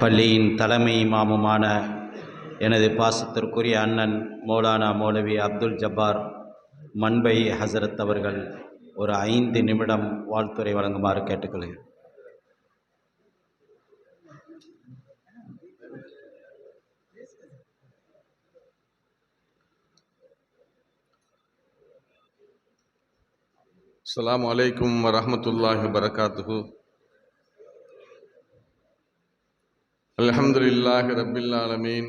பள்ளியின் தலைமை மாமுமான எனது பாசத்திற்குரிய அண்ணன் மௌலானா மௌலவி அப்துல் ஜப்பார் மண்பை ஹசரத் அவர்கள் ஒரு ஐந்து நிமிடம் வாழ்த்துரை வழங்குமாறு கேட்டுக்கொள்கிறேன். السلام عليكم ورحمة الله وبركاته الحمد لله رب العالمين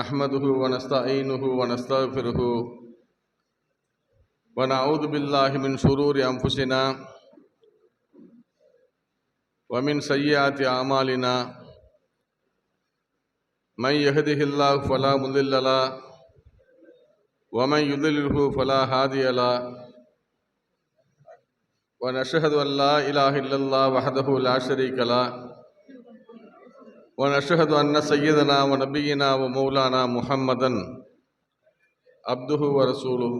نحمده ونستعينه ونستغفره ونعوذ بالله من شرور أنفسنا ومن سيئات أعمالنا من يهده الله فلا مضل له ومن يضلله فلا هادي له. ونشهد أن لا إله إلا الله وحده لا شريك له. ونشهد أن سيدنا ونبينا ومولانا محمدا عبده ورسوله.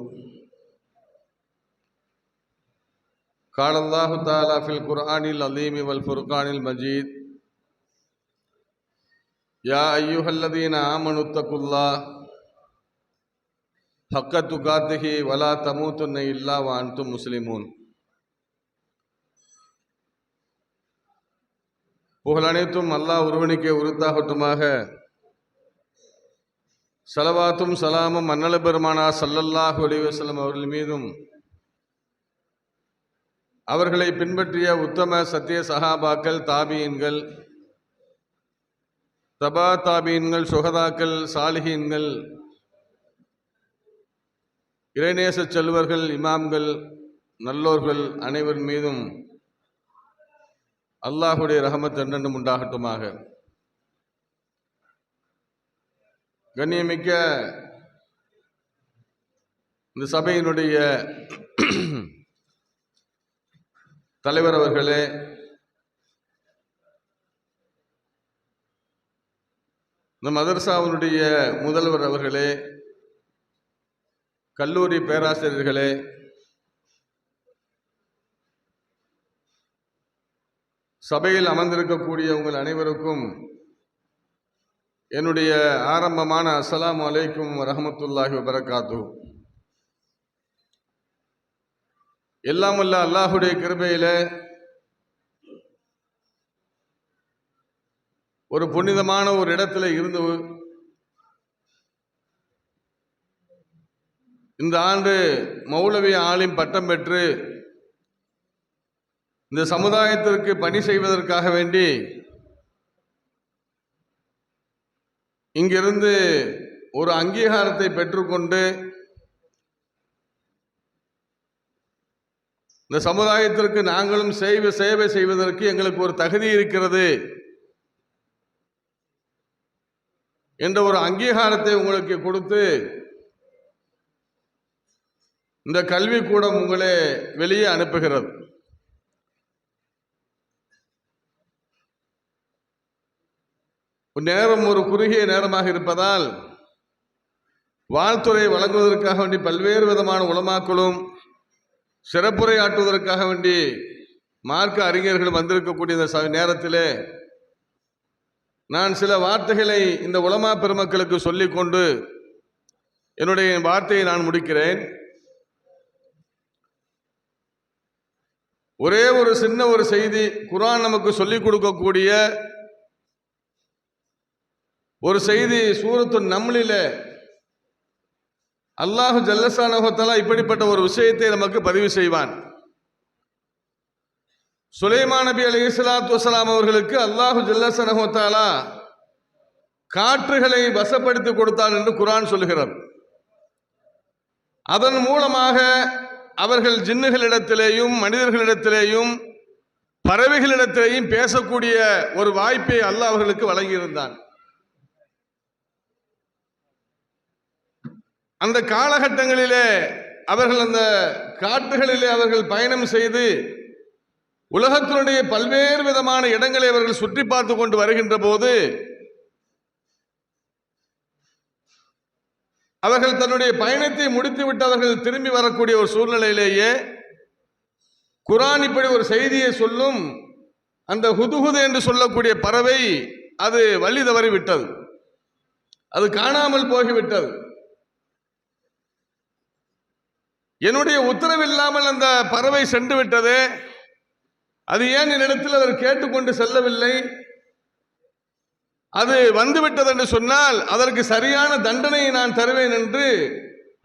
قال الله تعالى في القرآن العظيم والفرقان المجيد يا أيها الذين آمنوا اتقوا الله ஹக்க துகாத்துஹி வலா தமூத்துன்ன இல்லா வான்து முஸ்லிமூன். புகழனைத்தும் அல்லாஹ் ஒருவனுக்கே உருத்தாகட்டுமாக. சலவாத்தும் சலாமும் மன்னல பெருமானா சல்லல்லாஹ் ஒலிவசலம் அவர்கள் மீதும். அவர்களை பின்பற்றிய உத்தம சத்திய சகாபாக்கள் தாபியன்கள் தபா தாபியன்கள் சுகதாக்கள் சாலிஹீன்கள் இறைநேச செல்வர்கள் இமாம்கள் நல்லோர்கள் அனைவர் மீதும் அல்லாஹுடைய ரஹமத் என்றென்றும் உண்டாகட்டுமாக. கண்ணியமிக்க இந்த சபையினுடைய தலைவர் அவர்களே இந்த மதர்சாவினுடைய முதல்வர் அவர்களே கல்லூரி பேராசிரியர்களே சபையில் அமர்ந்திருக்கக்கூடிய உங்கள் அனைவருக்கும் என்னுடைய ஆரம்பமான அஸ்லாம் அலைக்கும் ரஹமத்துல்லாஹி வபரகாத்து. எல்லாம் வல்ல அல்லாஹுடைய கிருபையில் ஒரு புனிதமான ஒரு இடத்துல இருந்து இந்த ஆண்டு மௌலவி ஆலிம் பட்டம் பெற்று இந்த சமுதாயத்திற்கு பணி செய்வதற்காக வேண்டி இங்கிருந்து ஒரு அங்கீகாரத்தை பெற்றுக்கொண்டு இந்த சமுதாயத்திற்கு நாங்களும் செய்வ சேவை செய்வதற்கு எங்களுக்கு ஒரு தகுதி இருக்கிறது என்ற ஒரு அங்கீகாரத்தை உங்களுக்கு கொடுத்து இந்த கல்வி கூடம் உங்களை வெளியே அனுப்புகிறது. நேரம் ஒரு குறுகிய நேரமாக இருப்பதால் வாழ்த்துறை வழங்குவதற்காக வேண்டி பல்வேறு விதமான உளமாக்களும் சிறப்புரையாற்றுவதற்காக வேண்டி மார்க்க அறிஞர்கள் வந்திருக்கக்கூடிய இந்த ச- நேரத்திலே நான் சில வார்த்தைகளை இந்த உலமா பெருமக்களுக்கு சொல்லிக்கொண்டு என்னுடைய வார்த்தையை நான் முடிக்கிறேன். ஒரே ஒரு சின்ன ஒரு செய்தி குரான் நமக்கு சொல்லிக் கொடுக்கக்கூடிய ஒரு செய்தி சூரத்து நம்மளில அல்லாஹு ஜல்லசானகத்தலா இப்படிப்பட்ட ஒரு விஷயத்தை நமக்கு பதிவு செய்வான். சுலைமான் நபி அலி இஸ்லாத்து வசலாம் அவர்களுக்கு அல்லாஹு ஜல்லசனஹத்தாலா காற்றுகளை வசப்படுத்தி கொடுத்தான் என்று குரான் சொல்லுகிறார் அதன் மூலமாக அவர்கள் ஜின்னுகளிடத்திலேயும் மனிதர்களிடத்திலேயும் பறவைகளிடத்திலேயும் பேசக்கூடிய ஒரு வாய்ப்பை அல்லாஹ் அவர்களுக்கு வழங்கியிருந்தான். அந்த காலகட்டங்களிலே அவர்கள் அந்த காட்டுகளிலே அவர்கள் பயணம் செய்து உலகத்தினுடைய பல்வேறு விதமான இடங்களை அவர்கள் சுற்றி பார்த்து கொண்டு வருகின்ற போது அவர்கள் தன்னுடைய பயணத்தை முடித்துவிட்டு அவர்கள் திரும்பி வரக்கூடிய ஒரு சூழ்நிலையிலேயே குரான் இப்படி ஒரு செய்தியை சொல்லும். அந்த ஹுதுஹுது என்று சொல்லக்கூடிய பறவை அது வழி தவறி விட்டது. அது காணாமல் போகிவிட்டது. என்னுடைய உத்தரவில்லாமல் அந்த பறவை சென்று விட்டது. அது ஏன் என்னிடத்தில் அவர் கேட்டுக்கொண்டு செல்லவில்லை? அது வந்துவிட்டது என்று சொன்னால் அதற்கு சரியான தண்டனையை நான் தருவேன் என்று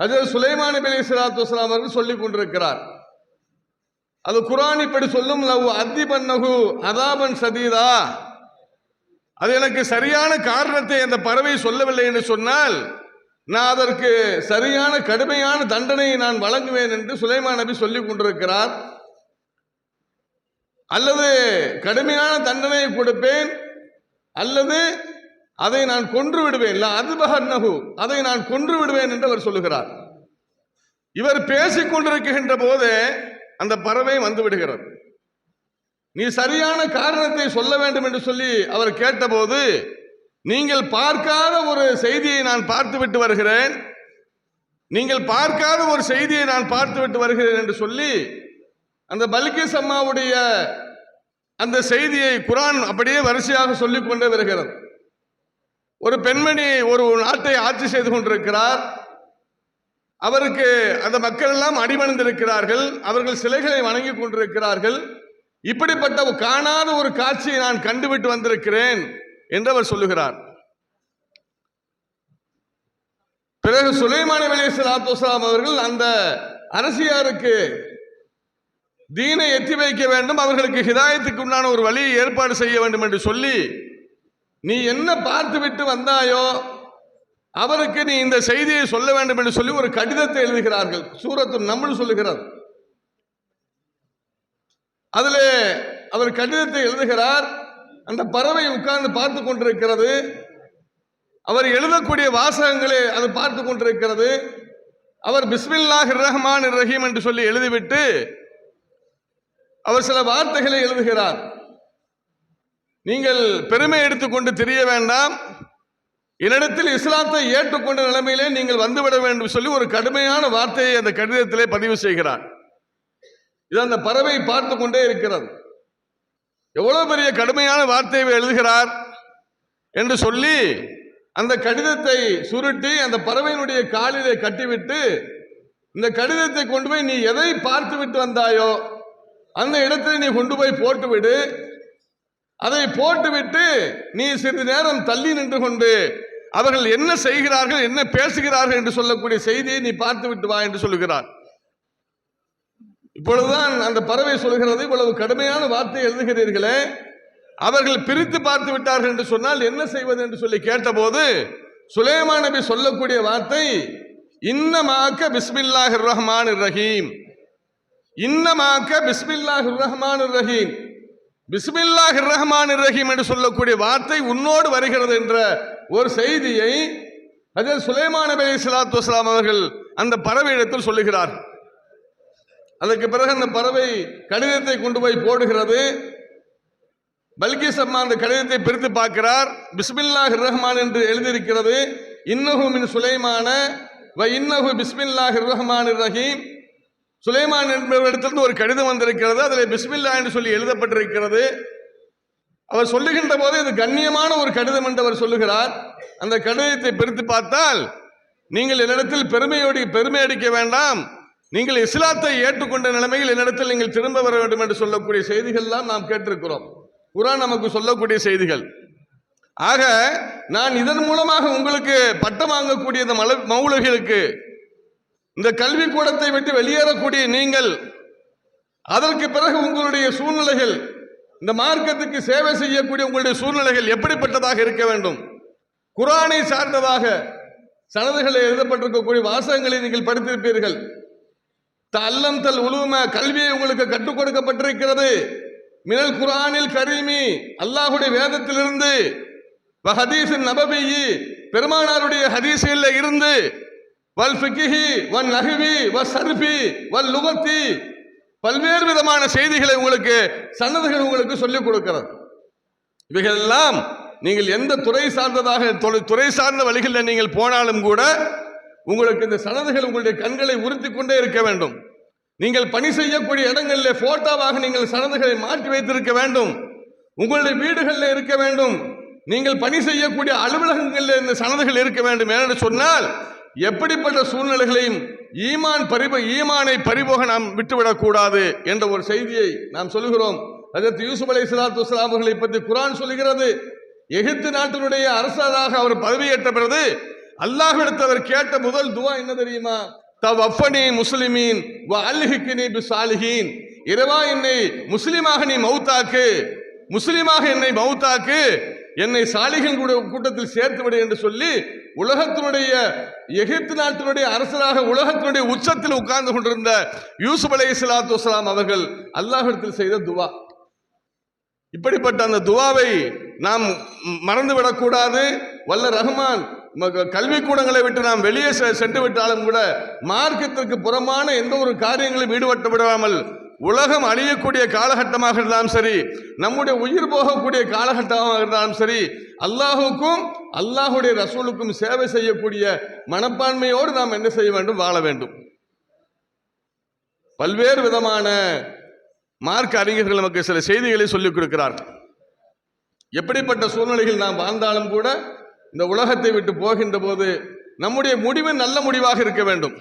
ஹஜரத் சுலைமான் நபி அலி சலாத்து வலாம் அவர்கள் சொல்லிக் கொண்டிருக்கிறார். அது குரான் இப்படி சொல்லும் லவ் அத்திபன்னகு அதாபன் சதீதா. அது எனக்கு சரியான காரணத்தை அந்த பறவை சொல்லவில்லை என்று சொன்னால் நான் அதற்கு சரியான கடுமையான தண்டனையை நான் வழங்குவேன் என்று சுலைமான் நபி சொல்லிக் கொண்டிருக்கிறார். அல்லது கடுமையான தண்டனையை கொடுப்பேன் அல்லது அதை நான் கொன்று விடுவேன். அதுபகன்னகு அதை நான் கொன்று விடுவேன் என்று அவர் சொல்லுகிறார். இவர் பேசிக் கொண்டிருக்கின்ற போது அந்த பறவை வந்து விடுகிறது. நீ சரியான காரணத்தை சொல்ல வேண்டும் என்று சொல்லி அவர் கேட்டபோது நீங்கள் பார்க்காத ஒரு செய்தியை நான் பார்த்துவிட்டு வருகிறேன். நீங்கள் பார்க்காத ஒரு செய்தியை நான் பார்த்துவிட்டு வருகிறேன் என்று சொல்லி அந்த பல்கிஸ் அம்மாவுடைய அந்த செய்தியை குரான் அப்படியே வரிசையாக சொல்லிக் கொண்டே வருகிறது. ஒரு பெண்மணி ஒரு நாட்டை ஆட்சி செய்து கொண்டிருக்கிறார். அவருக்கு அந்த மக்கள் எல்லாம் அடிமணிந்திருக்கிறார்கள் அவர்கள் சிலைகளை வணங்கி கொண்டிருக்கிறார்கள். இப்படிப்பட்ட காணாத ஒரு காட்சியை நான் கண்டுவிட்டு வந்திருக்கிறேன் என்று அவர் சொல்லுகிறார். பிறகு சுலைமான அலி சலாத்து அவர்கள் அந்த அரசியாருக்கு தீனை எட்டி வைக்க வேண்டும். அவர்களுக்கு ஹிதாயத்துக்கு உண்டான ஒரு வழியை ஏற்பாடு செய்ய வேண்டும் என்று சொல்லி நீ என்ன பார்த்து விட்டு வந்தாயோ அவருக்கு நீ இந்த செய்தியை சொல்ல வேண்டும் என்று சொல்லி ஒரு கடிதத்தை எழுதுகிறார்கள். சூரத்து நம்மள் சொல்லுகிறார். அதில் அவர் கடிதத்தை எழுதுகிறார். அந்த பறவை உட்கார்ந்து பார்த்து கொண்டிருக்கிறது. அவர் எழுதக்கூடிய வாசகங்களை அது பார்த்து கொண்டிருக்கிறது. அவர் பிஸ்மில்லாஹ் ரஹ்மான் ரஹீம் என்று சொல்லி எழுதிவிட்டு அவர் சில வார்த்தைகளை எழுதுகிறார். நீங்கள் பெருமை எடுத்துக்கொண்டு தெரிய வேண்டாம். என்னிடத்தில் இஸ்லாத்தை ஏற்றுக்கொண்ட நிலைமையிலே நீங்கள் வந்துவிட வேண்டும் சொல்லி ஒரு கடுமையான வார்த்தையை அந்த கடிதத்திலே பதிவு செய்கிறார். இது அந்த பறவை பார்த்து கொண்டே இருக்கிறது. எவ்வளவு பெரிய கடுமையான வார்த்தையை எழுதுகிறார் என்று சொல்லி அந்த கடிதத்தை சுருட்டி அந்த பறவையினுடைய காலிலே கட்டிவிட்டு இந்த கடிதத்தை கொண்டு போய் நீ எதை பார்த்து விட்டு வந்தாயோ அந்த இடத்துல நீ கொண்டு போய் போட்டுவிடு. அதை போட்டுவிட்டு நீ சிறிது நேரம் தள்ளி நின்று கொண்டு அவர்கள் என்ன செய்கிறார்கள் என்ன பேசுகிறார்கள் என்று சொல்லக்கூடிய செய்தியை நீ பார்த்து விட்டு வா என்று சொல்லுகிறார். இப்பொழுதுதான் அந்த பறவை சொல்கிறது இவ்வளவு கடுமையான வார்த்தை எழுதுகிறீர்களே. அவர்கள் பிரித்து பார்த்து விட்டார்கள் என்று சொன்னால் என்ன செய்வது என்று சொல்லி கேட்டபோது சுலைமான் நபி சொல்லக்கூடிய வார்த்தை இன்னமாக்க பிஸ்மில்லாஹிர் ரஹ்மான் ரஹீம். இன்னமாக்க பிஸ்மில்லாஹ் ரஹ்மான் ரஹீம் பிஸ்மில்லாஹ் ரஹ்மான் ரஹீம் என்று சொல்லக்கூடிய வார்த்தை உன்னோடு வருகிறது என்ற ஒரு செய்தியை அதில் சுலைமான் நபி சலாத்து வஸ்லாம் அவர்கள் அந்த பறவை இடத்தில் சொல்லுகிறார் அதற்கு பிறகு அந்த பறவை கடிதத்தை கொண்டு போய் போடுகிறது. பல்கிஸ் அம்மா அந்த கடிதத்தை பிரித்து பார்க்கிறார். பிஸ்மில்லாஹ் ரஹ்மான் என்று எழுதியிருக்கிறது. இன்னஹு மின் சுலைமான வ இன்னஹு பிஸ்மில்லாஹ் ரஹ்மான் ரஹீம் சுலைமான் என்பவரிடத்திலிருந்து ஒரு கடிதம் வந்திருக்கிறது. அதில் பிஸ்மில்லா என்று சொல்லி எழுதப்பட்டிருக்கிறது. அவர் சொல்லுகின்ற போது இது கண்ணியமான ஒரு கடிதம் என்று அவர் சொல்லுகிறார். அந்த கடிதத்தை பிரித்து பார்த்தால் நீங்கள் என்னிடத்தில் பெருமையோடு பெருமை அடிக்க வேண்டாம். நீங்கள் இஸ்லாத்தை ஏற்றுக்கொண்ட நிலைமையில் என்னிடத்தில் நீங்கள் திரும்ப வர வேண்டும் என்று சொல்லக்கூடிய செய்திகள்லாம் நாம் கேட்டிருக்கிறோம். குரான் நமக்கு சொல்லக்கூடிய செய்திகள். ஆக நான் இதன் மூலமாக உங்களுக்கு பட்டம் வாங்கக்கூடிய இந்த மல மௌலகிகளுக்கு இந்த கல்வி கூடத்தை விட்டு வெளியேறக்கூடிய நீங்கள் அதற்கு பிறகு உங்களுடைய சூழ்நிலைகள் இந்த மார்க்கத்துக்கு சேவை செய்யக்கூடிய உங்களுடைய சூழ்நிலைகள் எப்படிப்பட்டதாக இருக்க வேண்டும்? குரானை சார்ந்ததாக சனதுகளை எழுதப்பட்டிருக்கக்கூடிய வாசகங்களை நீங்கள் படித்திருப்பீர்கள். தல்லம் தல் உலும கல்வியை உங்களுக்கு கற்றுக் கொடுக்கப்பட்டிருக்கிறது. மினல் குரானில் கரீமி அல்லாஹுடைய வேதத்திலிருந்து வ ஹதீஸின் நபபியி பெருமானாருடைய ஹதீஸில் இருந்து வல் ஃபிக்கிஹி வல் நஹ்வி வ சர்ஃபி வல் லுகத்தி. பல்வேறு விதமான செய்திகளை உங்களுக்கு சன்னதுகள் உங்களுக்கு சொல்லிக் கொடுக்கிறது. இவைகளெல்லாம் நீங்கள் எந்த துறை சார்ந்ததாக துறை சார்ந்த வழிகளில் நீங்கள் போனாலும் கூட உங்களுக்கு இந்த சனதுகள் உங்களுடைய கண்களை உறுத்தி கொண்டே இருக்க வேண்டும். நீங்கள் பணி செய்யக்கூடிய இடங்களில் போட்டோவாக நீங்கள் சனதுகளை மாற்றி வைத்திருக்க வேண்டும். உங்களுடைய வீடுகளில் இருக்க வேண்டும். நீங்கள் பணி செய்யக்கூடிய அலுவலகங்களில் இந்த சனதுகள் இருக்க வேண்டும். என்று சொன்னால் எப்படிப்பட்ட சூழ்நிலைகளையும் ஈமான் பரிப ஈமானை பறிபோக நாம் விட்டுவிடக்கூடாது என்ற ஒரு செய்தியை நாம் சொல்கிறோம் அதற்கு யூசுப் அலை சலாத்து வஸ்லாம் அவர்களை பற்றி குரான் சொல்கிறது எகிப்து நாட்டினுடைய அரசராக அவர் பதவியேற்ற பிறகு அல்லாஹ்விடத்தில் அவர் கேட்ட முதல் துவா என்ன தெரியுமா? தவ் அப்பனி முஸ்லிமீன் வ அல்ஹிக்கினி பி சாலிஹீன் இரவா என்னை முஸ்லிமாக நீ மௌத்தாக்கு முஸ்லிமாக என்னை மௌத்தாக்கு என்னை சாலிகன் கூட்டத்தில் சேர்த்து விடு என்று சொல்லி உலகத்தினுடைய எகிப்து நாட்டினுடைய அரசராக உலகத்தினுடைய உச்சத்தில் உட்கார்ந்து கொண்டிருந்த யூசுப் அலை இஸ்லாத்து வலாம் அவர்கள் அல்லாஹிடத்தில் செய்த துவா. இப்படிப்பட்ட அந்த துவாவை நாம் மறந்து விடக்கூடாது வல்ல ரஹ்மான் ம- கல்விக்கூடங்களை விட்டு நாம் வெளியே செ- சென்று விட்டாலும் கூட மார்க்கத்திற்கு புறமான எந்த ஒரு காரியங்களும் ஈடுபட்டு விடாமல் உலகம் அழியக்கூடிய காலகட்டமாக இருந்தாலும் சரி நம்முடைய உயிர் போகக்கூடிய காலகட்டமாக இருந்தாலும் சரி அல்லாஹுக்கும் அல்லாஹுடைய ரசூலுக்கும் சேவை செய்யக்கூடிய மனப்பான்மையோடு நாம் என்ன செய்ய வேண்டும்? வாழ வேண்டும். பல்வேறு விதமான மார்க்க அறிஞர்கள் நமக்கு சில செய்திகளை சொல்லிக் கொடுக்கிறார்கள். எப்படிப்பட்ட சூழ்நிலையில் நாம் வாழ்ந்தாலும் கூட இந்த உலகத்தை விட்டு போகின்ற போது நம்முடைய முடிவு நல்ல முடிவாக இருக்க வேண்டும்.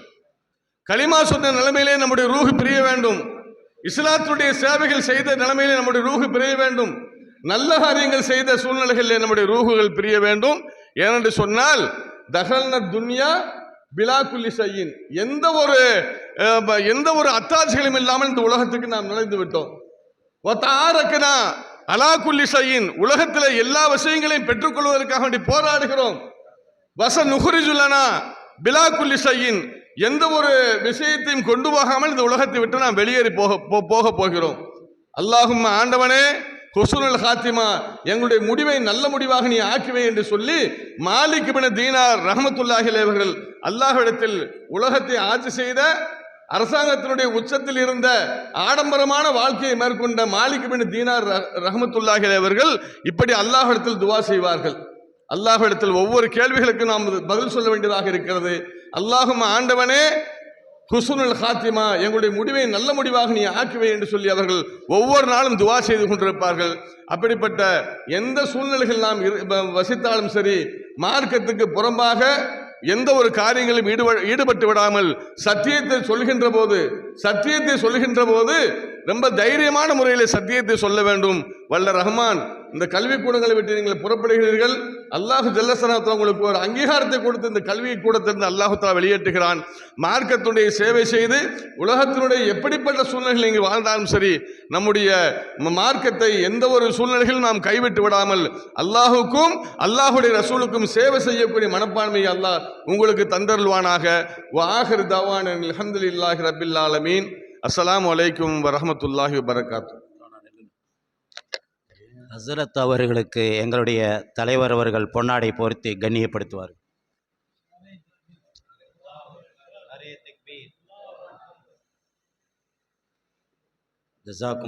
களிமா சொன்ன நிலைமையிலே நம்முடைய ரூஹு பிரிய வேண்டும். இஸ்லாத்துடைய சேவைகள் செய்த நிலைமையிலே நம்முடைய ரூகு பிரிய வேண்டும். நல்ல காரியங்கள் செய்த சூழ்நிலைகளிலே நம்முடைய ரூகுகள் பிரிய வேண்டும். ஏனென்று சொன்னால் தகல்ன துன்யா பிலா குல்லி எந்த ஒரு எந்த ஒரு அத்தாட்சிகளும் இல்லாமல் இந்த உலகத்துக்கு நாம் நுழைந்து விட்டோம். ஒத்தாரக்கனா அலா குல்லி உலகத்தில் எல்லா விஷயங்களையும் பெற்றுக்கொள்வதற்காக வேண்டி போராடுகிறோம். வச நுகுரிஜுலனா பிலா குல்லி சையின் எந்த ஒரு விஷயத்தையும் கொண்டு போகாமல் இந்த உலகத்தை விட்டு நாம் வெளியேறி போக போ- போக போகிறோம். அல்லாஹும் ஆண்டவனே ஹொசுனல் ஹாத்திமா எங்களுடைய முடிவை நல்ல முடிவாக நீ ஆக்குவே என்று சொல்லி மாலிக் பின தீனார் ரஹமத்துல்லாஹி அலைஹி அவர்கள் அல்லாஹ்விடத்தில் உலகத்தை ஆட்சி செய்த அரசாங்கத்தினுடைய உச்சத்தில் இருந்த ஆடம்பரமான வாழ்க்கையை மேற்கொண்ட மாலிக் பின் தீனார் ர- அவர்கள் இப்படி அல்லாஹிடத்தில் துவா செய்வார்கள். அல்லாஹிடத்தில் ஒவ்வொரு கேள்விகளுக்கும் நாம் பதில் சொல்ல வேண்டியதாக இருக்கிறது. அல்லாஹும் ஆண்டவனே ஹுசுனுல் ஹாத்திமா எங்களுடைய முடிவை நல்ல முடிவாக நீ ஆக்குவே என்று சொல்லி அவர்கள் ஒவ்வொரு நாளும் துவா செய்து கொண்டிருப்பார்கள். அப்படிப்பட்ட எந்த சூழ்நிலைகள் நாம் இரு- வ- வசித்தாலும் சரி மார்க்கத்துக்கு புறம்பாக எந்த ஒரு காரியங்களும் ஈடுபட்டு விடாமல் சத்தியத்தை சொல்கின்ற போது சத்தியத்தை சொல்கின்ற போது ரொம்ப தைரியமான முறையில் சத்தியத்தை சொல்ல வேண்டும். வல்ல ரஹ்மான் இந்த கல்விக்கூடங்களை விட்டு நீங்கள் புறப்படுகிறீர்கள். அல்லாஹு ஜல்லசனத்தில் உங்களுக்கு ஒரு அங்கீகாரத்தை கொடுத்து இந்த கல்வி கூடத்திலிருந்து அல்லாஹுத்தா வெளியேற்றுகிறான். மார்க்கத்துடைய சேவை செய்து உலகத்தினுடைய எப்படிப்பட்ட சூழ்நிலைகள் நீங்கள் வாழ்ந்தாலும் சரி நம்முடைய மார்க்கத்தை எந்த ஒரு சூழ்நிலைகளும் நாம் கைவிட்டு விடாமல் அல்லாஹுக்கும் அல்லாஹுடைய ரசூலுக்கும் சேவை செய்யக்கூடிய மனப்பான்மை அல்லாஹ் உங்களுக்கு தந்தருள்வானாக. வாஹர் தவான் அல்ஹம்துலில்லாஹி ரபில் ஆலமீன். அஸ்ஸலாமு அலைக்கும் வரஹ்மத்துல்லாஹி வபரகாத்து. ஹசரத் அவர்களுக்கு எங்களுடைய தலைவர் அவர்கள் பொன்னாடை போர்த்தி கண்ணியப்படுத்துவார். ஜசாக்கும்